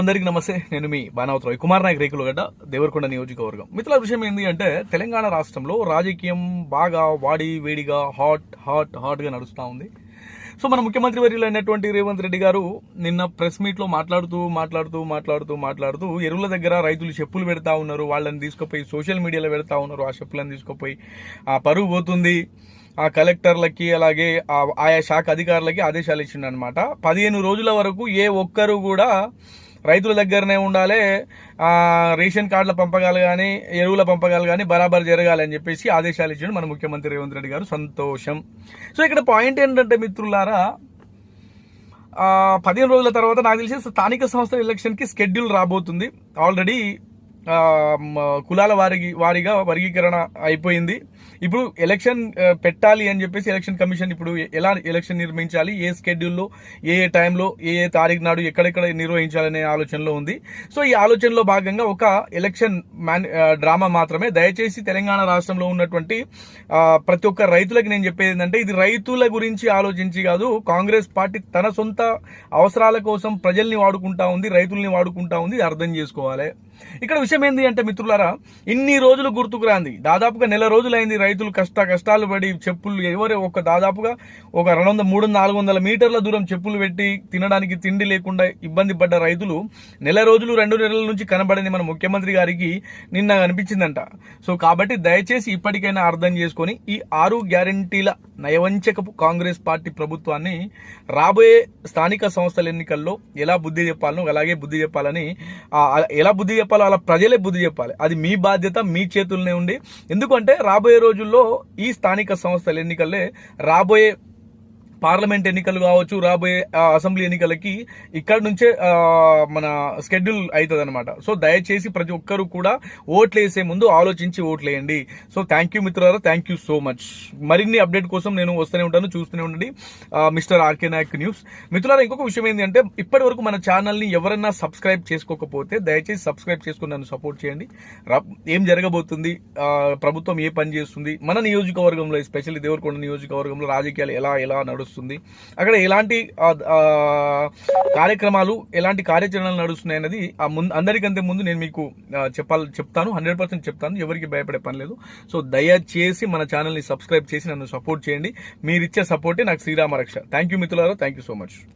అందరికీ నమస్తే. నేను మీ బానావత్ రాయ్ కుమార్ నాయక్ రేకులగడ్డ దేవరకొండ నియోజకవర్గం. మిత్రుల విషయం ఏంటి అంటే తెలంగాణ రాష్ట్రంలో రాజకీయం బాగా వాడి వేడిగా హాట్ హాట్ హాట్గా నడుస్తూ ఉంది. సో మన ముఖ్యమంత్రి వర్యులు అయినటువంటి రేవంత్ రెడ్డి గారు నిన్న ప్రెస్ మీట్లో మాట్లాడుతూ మాట్లాడుతూ మాట్లాడుతూ మాట్లాడుతూ ఎరువుల దగ్గర రైతులు చెప్పులు పెడతా ఉన్నారు. వాళ్ళని తీసుకుపోయి సోషల్ మీడియాలో పెడతా ఉన్నారు. ఆ చెప్పులను తీసుకుపోయి ఆ పరువు పోతుంది. ఆ కలెక్టర్లకి అలాగే ఆ ఆయా శాఖ అధికారులకి ఆదేశాలు ఇచ్చిండనమాట పదిహేను రోజుల వరకు ఏ ఒక్కరు కూడా రైతుల దగ్గరనే ఉండాలి. రేషన్ కార్డుల పంపకాలు కానీ ఎరువుల పంపకాలు కానీ బరాబర్ జరగాలి అని చెప్పేసి ఆదేశాలు ఇచ్చాడు మన ముఖ్యమంత్రి రేవంత్ రెడ్డి గారు. సంతోషం. సో ఇక్కడ పాయింట్ ఏంటంటే మిత్రులారా పదిహేను రోజుల తర్వాత నాకు తెలిసి స్థానిక సంస్థల ఎలక్షన్కి షెడ్యూల్ రాబోతుంది. ఆల్రెడీ కులాల వారి వారిగా వర్గీకరణ అయిపోయింది. ఇప్పుడు ఎలక్షన్ పెట్టాలి అని చెప్పేసి ఎలక్షన్ కమిషన్ ఇప్పుడు ఎలా ఎలక్షన్ నిర్మించాలి ఏ స్కెడ్యూల్లో ఏ ఏ టైంలో ఏ ఏ తారీఖు నాడు ఎక్కడెక్కడ నిర్వహించాలనే ఆలోచనలో ఉంది. సో ఈ ఆలోచనలో భాగంగా ఒక ఎలక్షన్ మ్యాన్ డ్రామా మాత్రమే. దయచేసి తెలంగాణ రాష్ట్రంలో ఉన్నటువంటి ప్రతి ఒక్క రైతులకు నేను చెప్పేది ఏంటంటే ఇది రైతుల గురించి ఆలోచించి కాదు కాంగ్రెస్ పార్టీ తన సొంత అవసరాల కోసం ప్రజల్ని వాడుకుంటా ఉంది రైతుల్ని వాడుకుంటా ఉంది అర్థం చేసుకోవాలి. ఇక్కడ విషయం ఏంది అంటే మిత్రులారా ఇన్ని రోజులు గుర్తుకు రాంది. దాదాపుగా నెల రోజులైంది రైతులు కష్ట కష్టాలు పడి చెప్పులు ఎవరే ఒక దాదాపుగా ఒక రెండు వందల మూడు నాలుగు వందల మీటర్ల దూరం చెప్పులు పెట్టి తినడానికి తిండి లేకుండా ఇబ్బంది పడ్డ రైతులు నెల రోజులు రెండు నెలల నుంచి కనబడింది మన ముఖ్యమంత్రి గారికి నిన్న అనిపించిందంట. సో కాబట్టి దయచేసి ఇప్పటికైనా అర్థం చేసుకొని ఈ ఆరు గ్యారంటీల నయవంచకపు కాంగ్రెస్ పార్టీ ప్రభుత్వాన్ని రాబోయే స్థానిక సంస్థల ఎన్నికల్లో ఎలా బుద్ధి చెప్పాలనో అలాగే బుద్ధి చెప్పాలని ఎలా బుద్ధి చెప్పాలో అలా ప్రజలే బుద్ధి చెప్పాలి. అది మీ బాధ్యత మీ చేతుల్లోనే ఉండి ఎందుకంటే రాబోయే రోజుల్లో ఈ స్థానిక సంస్థల ఎన్నికల్లే రాబోయే పార్లమెంట్ ఎన్నికలు కావచ్చు రాబోయే అసెంబ్లీ ఎన్నికలకి ఇక్కడ నుంచే మన స్కెడ్యూల్ అవుతుంది అనమాట సో దయచేసి ప్రతి ఒక్కరు కూడా ఓట్లు వేసే ముందు ఆలోచించి ఓట్లేయండి. సో థ్యాంక్ యూ మిత్రులారా థ్యాంక్ యూ సో మచ్. మరిన్ని అప్డేట్ కోసం నేను వస్తూనే ఉంటాను చూస్తూనే ఉండండి. Mister RK Nayak news. మిత్రులారా ఇంకొక విషయం ఏంటంటే ఇప్పటి వరకు మన ఛానల్ని ఎవరైనా సబ్స్క్రైబ్ చేసుకోకపోతే దయచేసి సబ్స్క్రైబ్ చేసుకుని నన్ను సపోర్ట్ చేయండి. ఏం జరగబోతుంది? ప్రభుత్వం ఏ పని చేస్తుంది? మన నియోజకవర్గంలో ఎస్పెషల్లీ దేవరకొండ నియోజకవర్గంలో రాజకీయాలు ఎలా ఎలా నడుస్తుంది అక్కడ ఎలాంటి కార్యక్రమాలు ఎలాంటి కార్యాచరణలు నడుస్తున్నాయి అనేది ఆ ముందు అందరికంటే ముందు నేను మీకు చెప్పాలి చెప్తాను. హండ్రెడ్ పర్సెంట్ చెప్తాను. ఎవరికి భయపడే పని లేదు. సో దయచేసి మన ఛానల్ని సబ్స్క్రైబ్ చేసి నన్ను సపోర్ట్ చేయండి. మీరిచ్చే సపోర్టే నాకు శ్రీరామ రక్ష. థ్యాంక్ యూ మిత్రులారా. Thank you so much.